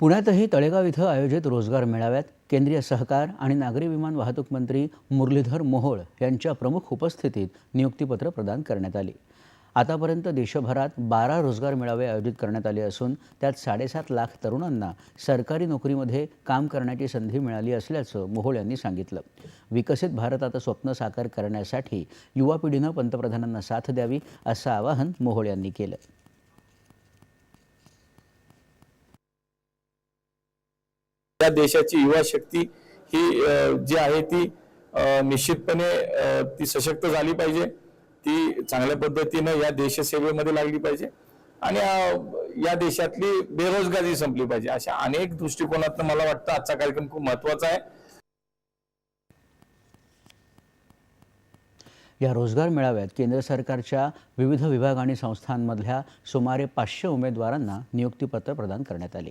पुण्यातही तळेगाव इथं आयोजित रोजगार मेळाव्यात केंद्रीय सहकार आणि नागरी विमान वाहतूक मंत्री मुरलीधर मोहोळ यांच्या प्रमुख उपस्थितीत नियुक्तीपत्र प्रदान करण्यात आली. आतापर्यंत देशभरात बारा रोजगार मेळावे आयोजित करण्यात आले असून त्यात साडेसात लाख तरुणांना सरकारी नोकरीमध्ये काम करण्याची संधी मिळाली असल्याचं मोहोळ यांनी सांगितलं. विकसित भारताचं स्वप्न साकार करण्यासाठी युवा पिढीनं पंतप्रधानांना साथ द्यावी असं आवाहन मोहोळ यांनी केलं. त्या देशाची युवा शक्ती ही जी आहे ती निश्चितपणे ती सशक्त झाली पाहिजे. ती चांगल्या पद्धतीनं या देशसेवेमध्ये लागली पाहिजे. आणि या देशातली बेरोजगारी संपली पाहिजे. अशा अनेक दृष्टिकोनातून मला वाटतं आजचा कार्यक्रम खूप महत्त्वाचा आहे. या रोजगार मेळाव्यात केंद्र सरकारच्या विविध विभाग आणि संस्थांमधल्या सुमारे पाचशे उमेदवारांना नियुक्तीपत्र प्रदान करण्यात आले.